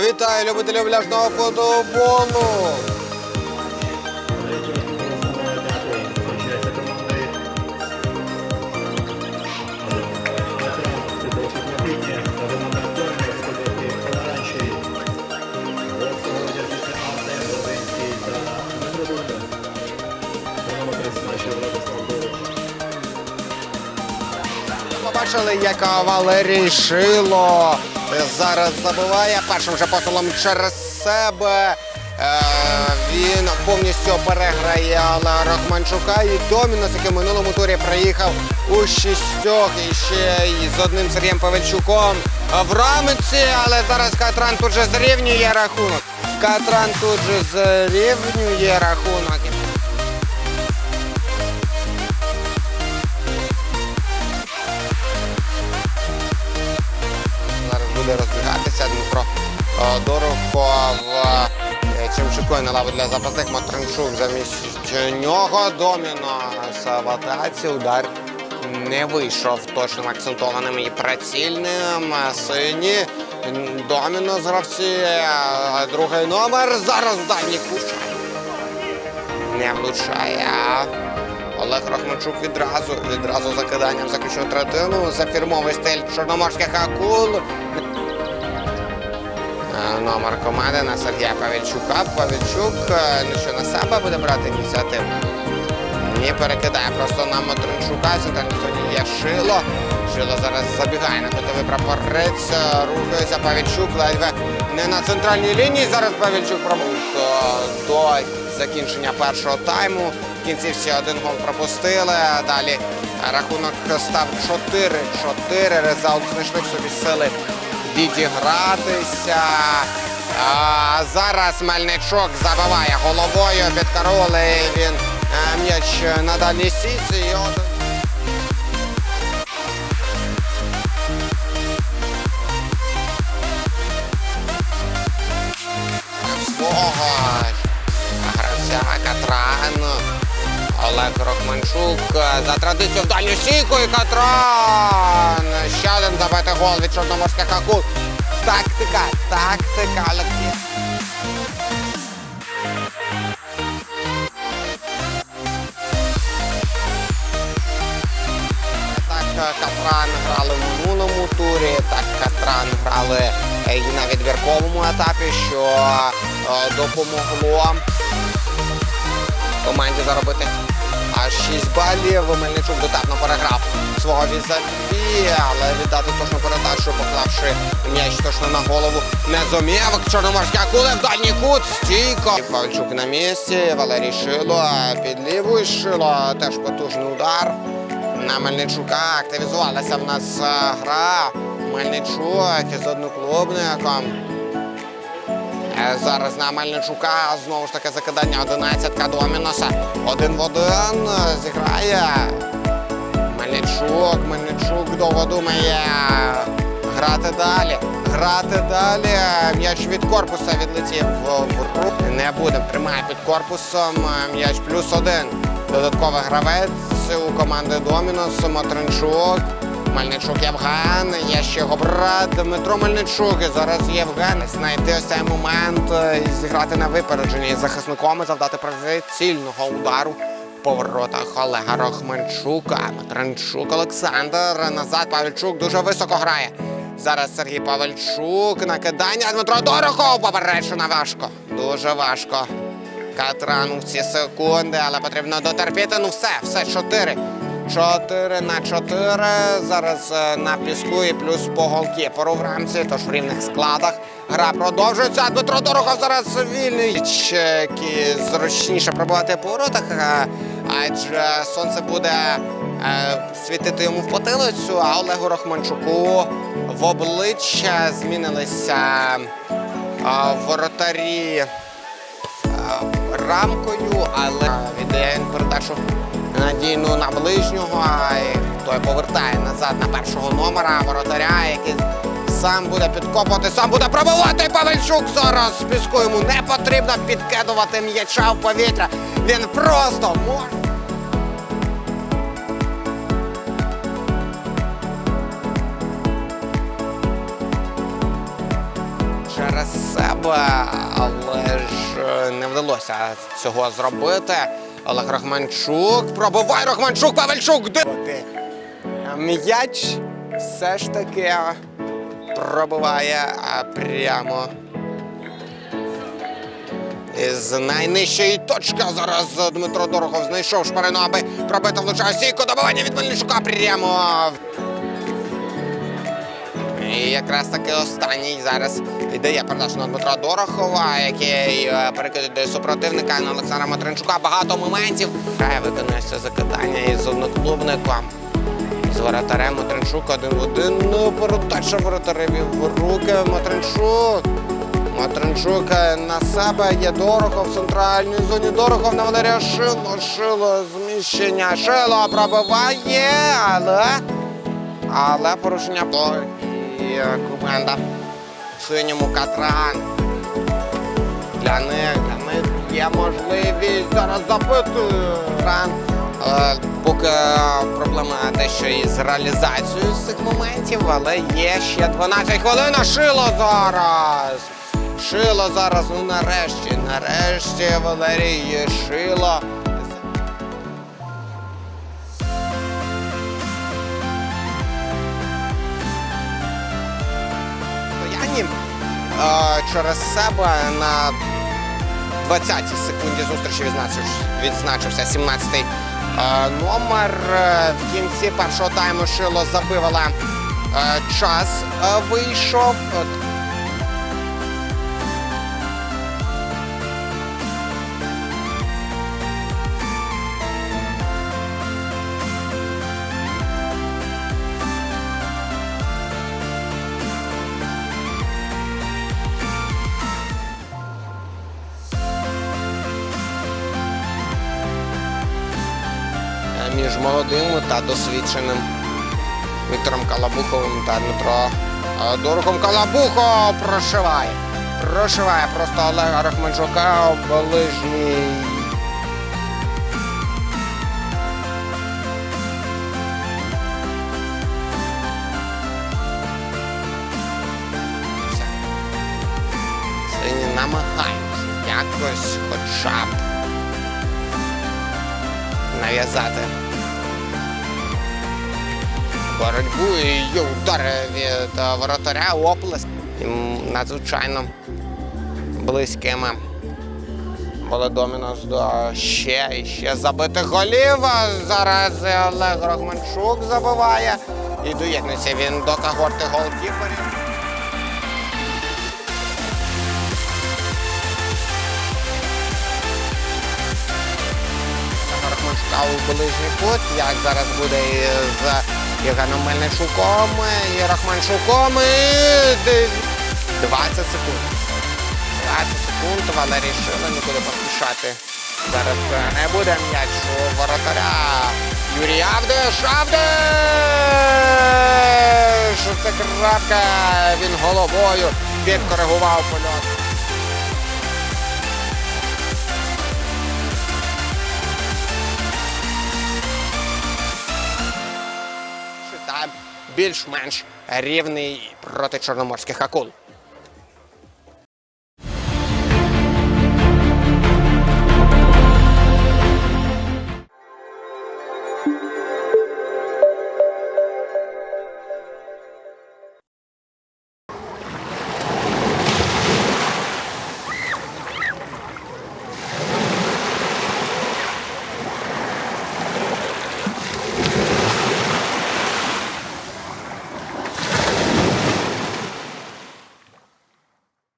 Вітаю любителів пляжного футболу! Побачили, як Валерій Шило зараз забиває першим же посилом через себе. Е, Він повністю переграє Олега Рахманчука і Домінос, який в минулому турі приїхав у шістьох і ще з одним Сергієм Павельчуком в рамці, але зараз Катран тут же зрівнює рахунок. Катран тут же зрівнює рахунок. Е, Дорохов. е, Чимчукою на лаву для запасних Матренчук замість нього. Доміно Саватаці. Удар не вийшов точно акцентованим і прицільним. Сині. Доміно з гравці. Другий номер. Зараз дальній куш. Не влучає. Олег Рахманчук відразу, відразу закиданням заключив третину. За фірмовий стиль чорноморських акул. Номер команди на Сергія Павельчука. Павельчук е, ну що, на себе буде брати ініціативу. Ні, перекидає просто на Матринчука. Центральній зоні є Шило. Шило зараз забігає на кутовий прапорець. е, Рухається Павельчук. Ледве не на центральній лінії. Зараз Павельчук пробув до закінчення першого тайму. В кінці всі один гол пропустили. Далі рахунок став 4-4. Резалт знайшли в собі сили відігратися. А, зараз Мельничук забиває головою підкароли Він е, м'яч на дальній сітці. Рохманчук е, за традицію в дальню стійку і Катран. Ще один забитий гол від чорноморських акул. Тактика, тактика, Олексій. Так е, Катран грали в минулому турі, так Катран грали е, і на відбірковому етапі, що допомогло команді заробити аж 6 балів. Мельничук дотепно переграв свого візаві, але віддати точну передачу, поклавши м'яч точно на голову. Не зумів. Чорноморські акули в дальній кут. Стійко. Павельчук на місці. Валерій Шило під лівою Шило. Теж потужний удар. На Мельничука активізувалася в нас е, гра. Мельничук із одноклубником. Е, Зараз на Мельничука знову ж таки закидання 11 до Міноса. Один в один е, зіграє. Мельничук, Мельничук довго думає. Грати далі. Грати далі. М'яч від корпуса відлетів в руку. Не буде. Тримає під корпусом. Е, М'яч плюс один. Додатковий гравець у команди Домінос Матринчук. Мельничук Євген, є ще його брат Дмитро Мельничук. І зараз Євген знайти ось цей момент е, зіграти на випередженні захисником і завдати прицільного удару по воротах Олега Рохманчука. Матринчук Олександр. Назад Павельчук дуже високо грає. Зараз Сергій Павельчук. Накидання Дмитро Дорохов. Попереджено важко. Дуже важко. Катрану в ці секунди, але потрібно дотерпіти. Ну все, все, чотири. Чотири на чотири. Зараз е, на піску і плюс по голкіперу в рамці, тож в рівних складах. Гра продовжується. Дмитро Дорохов зараз вільний. Чеки зручніше пробувати по воротах, е, адже сонце буде е, світити йому в потилицю, а Олегу Рахманчуку в обличчя змінилися е, воротарі рамкою, але віддає він передачу надійну на ближнього, а той повертає назад на першого номера воротаря, який сам буде підкопувати, сам буде пробивати Павельчук зараз. З піску йому не потрібно підкидувати м'яча в повітря. Він просто може. Через себе, але ж не вдалося цього зробити. Олег Рахманчук Пробувай Рахманчук, Павельчук. Де? М'яч все ж таки пробуває прямо. Із найнижчої точки зараз Дмитро Дорохов знайшов шпарину, аби пробити влучає сійку добивання від Мельничука прямо. І якраз таки останній зараз віддає передачу на Дмитра Дорохова, який е, перекидає супротивника на Олександра Матринчука. Багато моментів. Грає виконується закидання із одноклубником. З воротарем Матринчук один в один. Ну, Передача воротареві в руки. Матринчук. Матринчук е, на себе є Дорохов в центральній зоні. Дорохов на Валерія Шило. Шило зміщення. Шило пробиває, але. Але порушення було. І е, синьому катран. Для них, для них є можливість зараз забити. Ран. Е, Поки проблема дещо із реалізацією цих моментів, але є ще 12 хвилин. Шило зараз. Шило зараз, ну нарешті, нарешті Валерій Шило. Е, через себе на 20-й секунді зустрічі відзначився, відзначився 17-й е, номер. Е, В кінці першого тайму Шило забивала е, час е, вийшов. Між молодим та досвідченим Віктором Калабуховим та Дмитро е, Дорохом. Калабухов прошиває. Прошиває просто Олега Рахманчука ближній. Сині намагаються якось хоча б нав'язати боротьбу і є удари від е, воротаря оплеск. Надзвичайно близькими були домінос до ще і ще забитих голів. Зараз Олег Рахманчук забиває і доєднується він до когорти голкіперів. Рахманчука у ближній кут. Як зараз буде з Євгеном Мельничуком і Рахманчуком. І 20 секунд. 20 секунд. Валерій Шило нікуди поспішати. Зараз е, не буде м'яч у воротаря. Юрій Авдиш. Авдиш! Це крапка. Він головою підкоригував польот. Більш-менш рівний проти чорноморських акул.